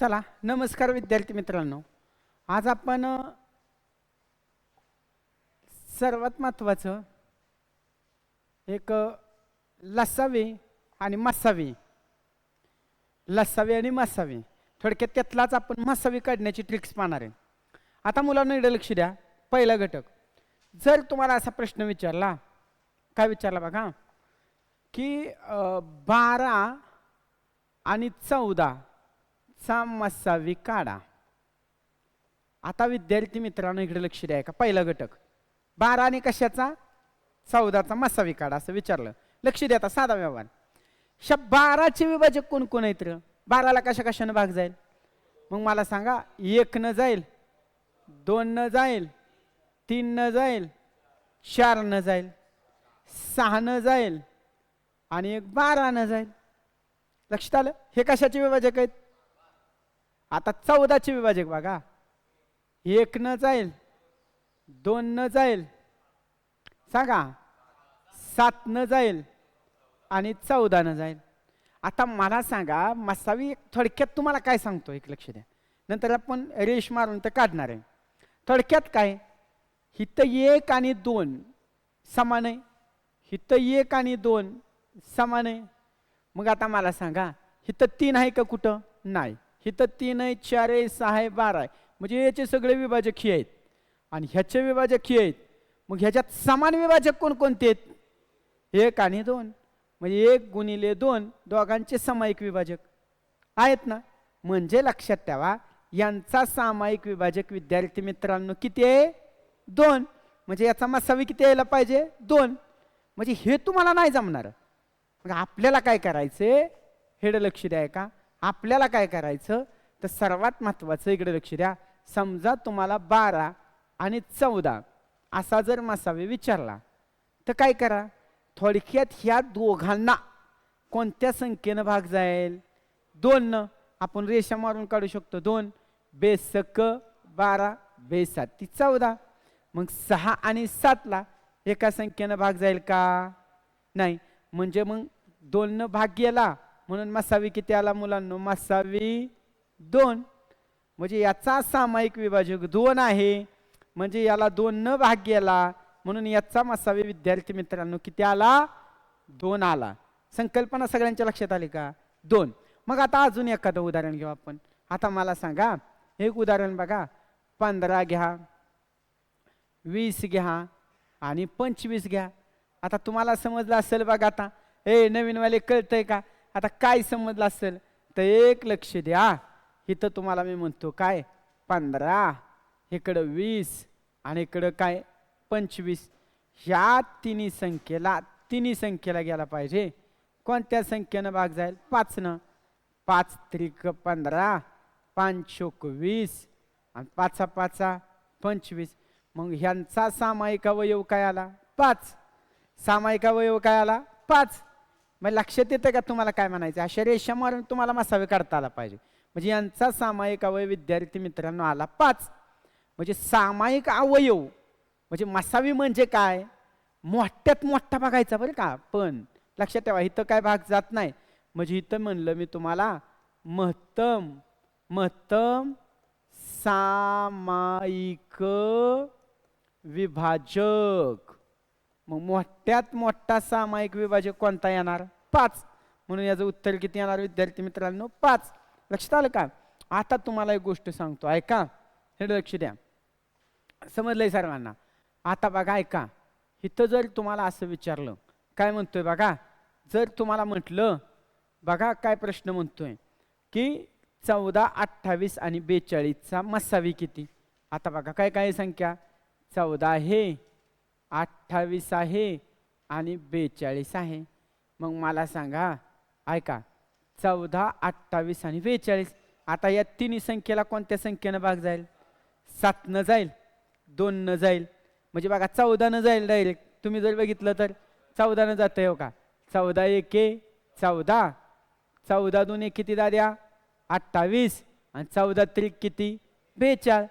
चला नमस्कार विद्यार्थी मित्रांनो. आज आपण सर्वात महत्त्वाचं एक लसावी आणि मसावी. लसावी आणि मसावी. थोडक्यात त्यातलाच आपण मसावी काढण्याची ट्रिक्स पाहणार आहे. आता मुलांना इकडे लक्ष द्या. पहिला घटक. जर तुम्हाला असा प्रश्न विचारला काय विचारला बघा की बारा आणि चौदा चा मसावी काढा. आता विद्यार्थी मित्रांनो इकडे लक्ष द्या. का पहिला घटक. बारा आणि कशाचा? चौदाचा मसावी काढा असं विचारलं. लक्ष द्या आता साधा व्यवहार. शब बाराचे विभाजक कोण कोण आहेत र? बाराला कशा कशानं भाग जाईल? मग मला सांगा एक न जाईल दोन न जाईल तीन न जाईल चार न जाईल सहा न जाईल आणि एक बारा न जाईल. लक्षात आलं? हे कशाचे विभाजक आहेत? आता चौदाचे विभाजक बघा. एक न जाईल दोन न जाईल सांगा. सात न जाईल आणि चौदा न जाईल. आता मला सांगा मसावी थोडक्यात तुम्हाला काय सांगतो? एक लक्ष द्या. नंतर आपण रेश मारून तर काढणार आहे. थोडक्यात काय? हिथं एक आणि दोन समान आहे. हिथं एक आणि दोन समान आहे. मग आता मला सांगा हिथं तीन आहे का कुठं? नाही. हिथं तीन आहे चार आहे सहा आहे बारा आहे म्हणजे याचे सगळे विभाजक ही आहेत. आणि ह्याचे विभाजक ही आहेत. मग ह्याच्यात समान विभाजक कोणकोणते आहेत? एक आणि दोन. म्हणजे एक गुणिले दोन दोघांचे सामायिक विभाजक. आहेत ना? म्हणजे लक्षात ठेवा यांचा सामायिक विभाजक विद्यार्थी मित्रांनो किती आहे? दोन. म्हणजे याचा मसावी किती यायला पाहिजे? दोन. म्हणजे हे तुम्हाला नाही जमणार. मग आपल्याला काय करायचं हेड लक्ष द्याय का आपल्याला काय करायचं? तर सर्वात महत्त्वाचं इकडे लक्ष द्या. समजा तुम्हाला बारा आणि चौदा असा जर मसावे विचारला तर काय करा? थोडक्यात ह्या दोघांना कोणत्या संख्येनं भाग जाईल? दोन आपण रेषा मारून काढू शकतो. दोन बेसक बारा बेसात. ती चौदा. मग सहा आणि सातला एका संख्येनं भाग जाईल का? नाही. म्हणजे मग दोन भाग गेला म्हणून मसावी किती आला मुलांनो? मसावी दोन. म्हणजे याचा सामायिक विभाजक दोन आहे. म्हणजे याला दोन न भाग गेला म्हणून याचा मसावी विद्यार्थी मित्रांनो किती आला? दोन आला. संकल्पना सगळ्यांच्या लक्षात आली का? दोन. मग आता अजून एखादं उदाहरण घेऊ आपण. आता मला सांगा एक उदाहरण बघा. पंधरा घ्या वीस घ्या आणि पंचवीस घ्या. आता तुम्हाला समजलं असेल बघा आता. ए नवीनवाले कळतंय का? आता काय समजलं असेल तर एक लक्ष द्या. इथं तुम्हाला मी म्हणतो काय? पंधरा इकडं वीस आणि इकडं काय? पंचवीस. ह्या तिन्ही संख्येला तिन्ही संख्येला गेला पाहिजे. कोणत्या संख्येनं भाग जाईल? पाचनं. पाच त्रिक पंधरा पाच वीस आणि पाचा पाचा पंचवीस. मग ह्यांचा सामायिक अवयव काय आला? पाच. सामायिक अवयव काय आला? पाच. मग लक्षात येतं का तुम्हाला काय म्हणायचं? अशा रेषा तुम्हाला मसावे काढता आला पाहिजे. म्हणजे यांचा सामायिक अवयव विद्यार्थी मित्रांनो आला पाच. म्हणजे सामायिक अवयव म्हणजे मसावी म्हणजे काय? मोठ्यात मोठा बघायचा बरं का पण लक्षात ठेवा इथं काय भाग जात नाही. म्हणजे इथं म्हणलं मी तुम्हाला महत्तम महत्तम सामायिक विभाजक. मग मोठ्यात मोठा सामायिक विभाजक कोणता येणार? पाच. म्हणून याचं उत्तर किती येणार विद्यार्थी मित्रांनो? पाच. लक्षात आलं का? आता तुम्हाला एक गोष्ट सांगतो. ऐका. हे लक्ष द्या. समजलंय सर्वांना? आता बघा ऐका. इथं जर तुम्हाला असं विचारलं काय म्हणतोय बघा? जर तुम्हाला म्हटलं बघा काय प्रश्न म्हणतोय की चौदा अठ्ठावीस आणि बेचाळीसचा मसावी किती? आता बघा काय काय संख्या? चौदा हे अठ्ठावीस आहे आणि बेचाळीस आहे. मग मला सांगा ऐका चौदा अठ्ठावीस आणि बेचाळीस आता या तिन्ही संख्येला कोणत्या संख्येनं भाग जाईल? सातनं जाईल दोननं जाईल. म्हणजे बघा चौदानं जाईल डायरेक्ट तुम्ही जर बघितलं तर चौदानं जातं हो का? चौदा एके चौदा. चौदा दोन एक किती दाद्या? अठ्ठावीस. आणि चौदा त्रिक किती? बेचाळ.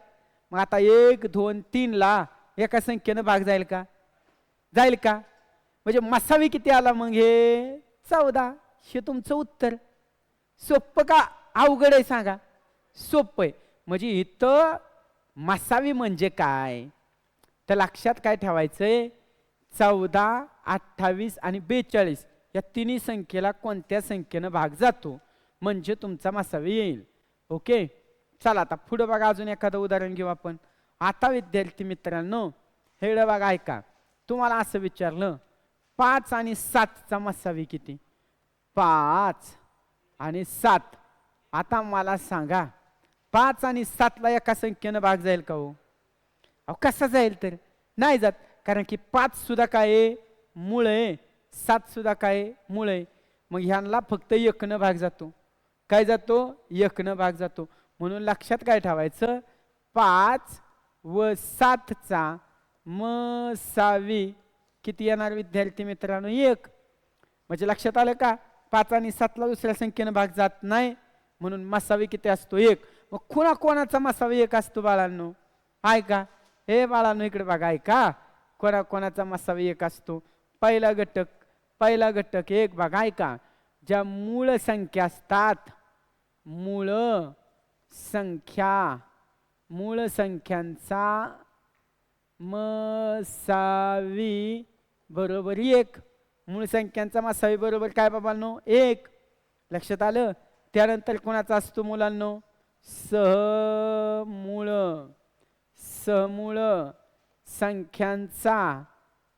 मग आता एक दोन तीनला एका संख्येनं भाग जाईल का? जाईल का? म्हणजे मसावी किती आला मग हे? चौदा. हे तुमचं उत्तर. सोपं का अवघड आहे सांगा? सोपं आहे. म्हणजे इथं मसावी म्हणजे काय? तर लक्षात काय ठेवायचंय? चौदा अठ्ठावीस आणि बेचाळीस या तिन्ही संख्येला कोणत्या संख्येनं भाग जातो? म्हणजे तुमचा मसावी येईल. ओके? चला आता पुढं बघा अजून एखादं उदाहरण घेऊ आपण. आता विद्यार्थी मित्रांनो हे बघा ऐका. तुम्हाला असं विचारलं पाच आणि सातचा मसावी किती? पाच आणि सात. आता मला सांगा पाच आणि सातला एका संख्येनं भाग जाईल का हो? अहो कसा जाईल तर? नाही जात कारण की पाच सुद्धा काय आहे? मूळ. आहे सात सुद्धा काय आहे? मूळ. आहे मग ह्यांना फक्त एकनं भाग जातो. काय जातो? एकनं भाग जातो. म्हणून लक्षात काय ठेवायचं? पाच व सातचा मसावी किती येणार विद्यार्थी मित्रांनो? एक. म्हणजे लक्षात आलं का? पाच आणि सातला दुसऱ्या संख्येनं भाग जात नाही. म्हणून मसावी किती असतो? एक. मग कुणा कोणाचा मसावी एक असतो बाळांनो? ऐका हे बाळांनो इकडे बघा ऐका कोणा कोणाचा मसावी एक असतो? पहिला घटक पहिला घटक एक बघा ऐका ज्या मूळ संख्या असतात मूळ संख्या मूळ संख्यांचा मसावी बरोबर एक. मूळ संख्यांचा मसावी बरोबर काय बाबांनो? एक. लक्षात आलं? त्यानंतर कोणाचा असतो मुलांनो? सहमूळ सहमूळ संख्यांचा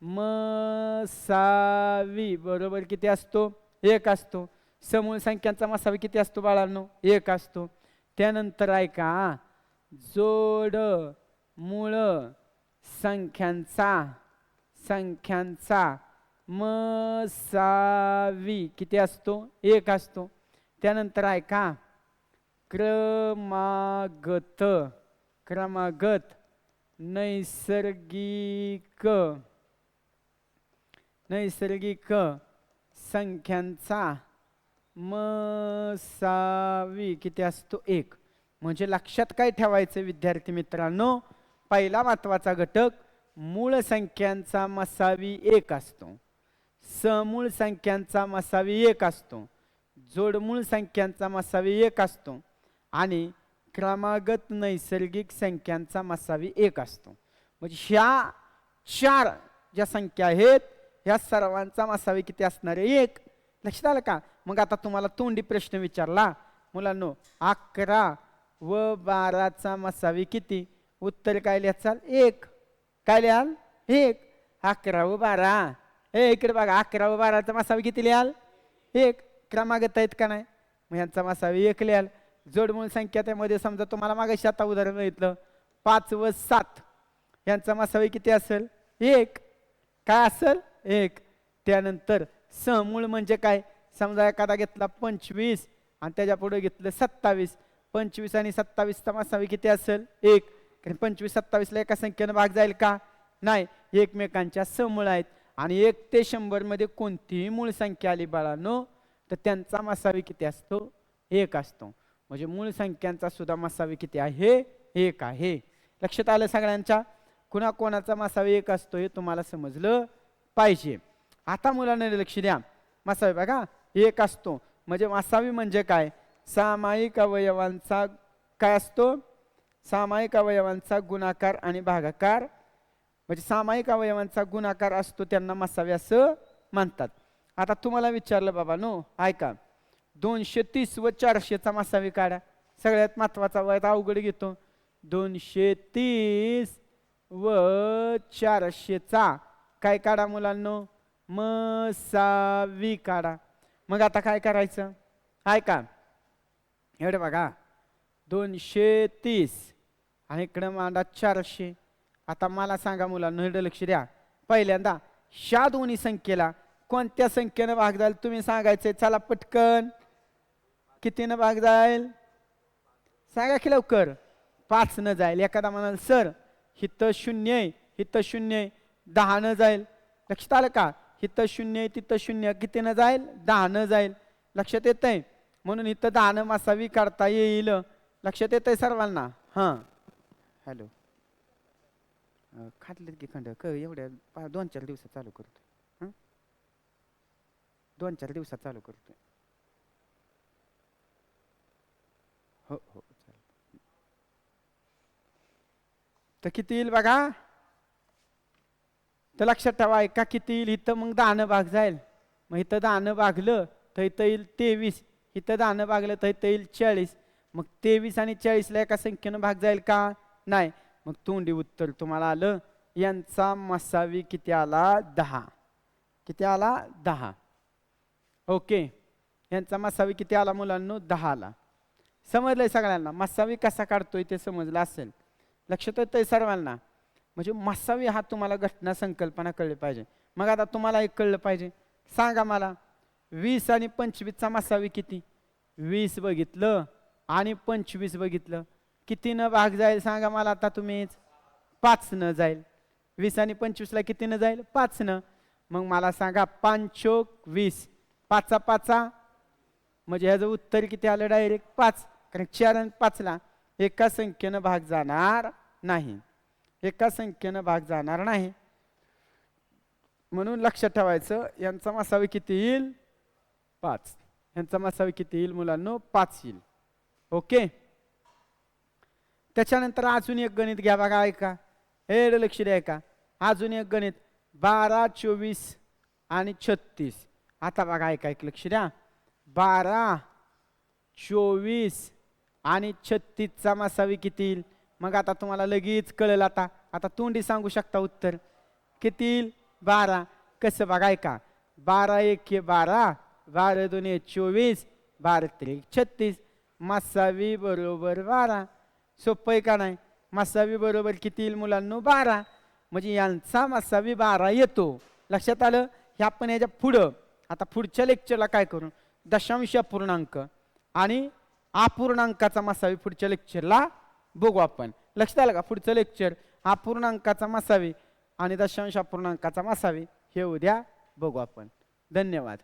मसावी बरोबर किती असतो? एक असतो. समूळ संख्यांचा मसावी किती असतो बाळांनो? एक असतो. त्यानंतर ऐका जोड मूळ संख्यांचा संख्यांचा मसावी. किती असतो? एक असतो. त्यानंतर ऐका क्रमागत क्रमागत नैसर्गिक. नैसर्गिक संख्यांचा मसावी. किती असतो? एक. म्हणजे लक्षात काय ठेवायचं विद्यार्थी मित्रांनो? पहिला महत्त्वाचा घटक मूळ संख्यांचा मसावी एक असतो. समूळ संख्यांचा मसावी एक असतो. जोडमूळ संख्यांचा मसावी एक असतो. आणि क्रमागत नैसर्गिक संख्यांचा मसावी एक असतो. म्हणजे ह्या चार ज्या संख्या आहेत ह्या सर्वांचा मसावी किती असणार आहे? एक. लक्षात आलं का? मग आता तुम्हाला तोंडी प्रश्न विचारला. मुलांनो अकरा व बाराचा मसावी किती? उत्तर काय लिहाचाल? एक. काय लिहाल? एक. अकरा व बारा. ए इकडे बघा अकरा व बाराचा मसावी किती लिहाल? एक. क्रमागत आहेत का नाही? मग ह्यांचा मसावी एक लिहाल. जोडमूळ संख्या त्यामध्ये समजा तुम्हाला मागाशी आता उदाहरण घेतलं पाच व सात. यांचा मसावी किती असेल? एक. काय असेल? एक. त्यानंतर समूळ म्हणजे काय? समजा एखादा घेतला पंचवीस आणि त्याच्या पुढे घेतलं सत्तावीस. पंचवीस आणि सत्तावीसचा तमासावी किती असेल? एक. कारण पंचवीस सत्तावीसला एका संख्येनं भाग जाईल का? नाही. एकमेकांच्या समूळ आहेत. आणि एक ते शंभरमध्ये कोणतीही मूळ संख्या आली बाळांनो तर त्यांचा मसावी किती असतो? एक असतो. म्हणजे मूळ संख्यांचा सुद्धा मसावी किती आहे? एक आहे. लक्षात आलं सगळ्यांच्या? कुणा कोणाचा मसावी एक असतो हे तुम्हाला समजलं पाहिजे. आता मुलांना लक्ष द्या. मसावी बघा एक असतो. म्हणजे मसावी म्हणजे काय? सामायिक अवयवांचा काय असतो? सामायिक अवयवांचा गुणाकार आणि भागाकार. म्हणजे सामायिक अवयवांचा गुणाकार असतो त्यांना मसावी असं म्हणतात. आता तुम्हाला विचारलं बाबा नो ऐका. दोनशे तीस व चारशेचा मसावी काढा. सगळ्यात महत्त्वाचा वयात अवघड घेतो. दोनशे तीस व चारशेचा काय काढा मुलांनो? मसावी काढा. मग आता काय करायचं? ऐका. एवढे बघा. दोनशे तीस. आणि इकडं मांडा चारशे. आता मला सांगा मुलांना एवढं लक्ष द्या. पहिल्यांदा शा दोन्ही संख्येला कोणत्या संख्येनं भाग जाईल तुम्ही सांगायचे चला पटकन. कितीनं भाग जाईल? सांगा की लवकर. पाच न जाईल. एखादा म्हणाल सर हिथं शून्य आहे हिथं शून्य आहे दहा न जाईल. लक्षात आलं का? हिथं शून्य आहे तिथं शून्य कितीनं जाईल? दहानं जाईल. लक्षात येत आहे म्हणून इथं दान मासावी करता येईल. लक्षात येत आहे सर्वांना? हां. हॅलो. खातलेत की खंड? क एवढ्या पा दोन चार दिवसात चालू करतो दोन चार दिवसात चालू करतोय. हो हो चालेल. तर किती येईल बघा? तर लक्षात ठेवा का किती येईल? इथं मग दानं भाग जाईल. मग इथं दानं भागलं तर इथं येईल तेवीस. इथं दानं भागलं तर इथं येईल चाळीस. मग तेवीस आणि चाळीसला एका संख्येनं भाग जाईल का? नाही. मग तोंडी उत्तर तुम्हाला आलं. यांचा मसावी किती आला? दहा. किती आला? दहा. ओके. यांचा मसावी किती आला मुलांनो? दहा आला. समजलंय सगळ्यांना? मसावी कसा काढतोय ते समजलं असेल. लक्षात येतंय सर्वांना. म्हणजे मसावी हा तुम्हाला घटना संकल्पना कळली पाहिजे. मग आता तुम्हाला एक कळलं पाहिजे. सांगा मला. वीस आणि पंचवीसचा मसावी किती? वीस बघितलं. आणि पंचवीस बघितलं. कितीनं भाग जाईल सांगा मला आता तुम्हीच? पाचनं जाईल. वीस आणि पंचवीसला कितीनं जाईल? पाचनं. मग मला सांगा पाचोक वीस. पाचा पाचा. म्हणजे ह्याचं उत्तर किती आलं डायरेक्ट पाच. कारण चार आणि पाचला एका संख्येनं भाग जाणार नाही. एका संख्येनं भाग जाणार नाही. म्हणून लक्षात ठेवायचं यांचा मसावी किती येईल? पाच. यांचा मसावी किती येईल मुलांनो? पाच येईल. ओके? त्याच्यानंतर अजून एक गणित घ्या बघा ऐका. हे लक्ष द्या ऐका. अजून एक गणित. बारा चोवीस आणि छत्तीस. आता बघा ऐका एक लक्ष द्या. बारा चोवीस आणि छत्तीसचा मसावी किती येईल? मग आता तुम्हाला लगेच कळेल आता. आता तोंडी सांगू शकता उत्तर. किती येईल? बारा. कसं बघा ऐका. बारा एक बारा. बारा दोन एक चोवीस बारा त्रिक छत्तीस. मासावी बरोबर बारा. सोपं आहे का नाही? मासावी बरोबर किती येईल मुलांनो? बारा. म्हणजे यांचा मासावी बारा येतो. लक्षात आलं? हे आपण याच्या पुढं आता पुढच्या लेक्चरला काय करू? दशांश अपूर्णांक आणि अपूर्णांकाचा मासावी पुढच्या लेक्चरला बघू आपण. लक्षात आलं का? पुढचं लेक्चर अपूर्णांकाचा मासावी आणि दशांश अपूर्णांकाचा मासावी हे उद्या बघू आपण. धन्यवाद.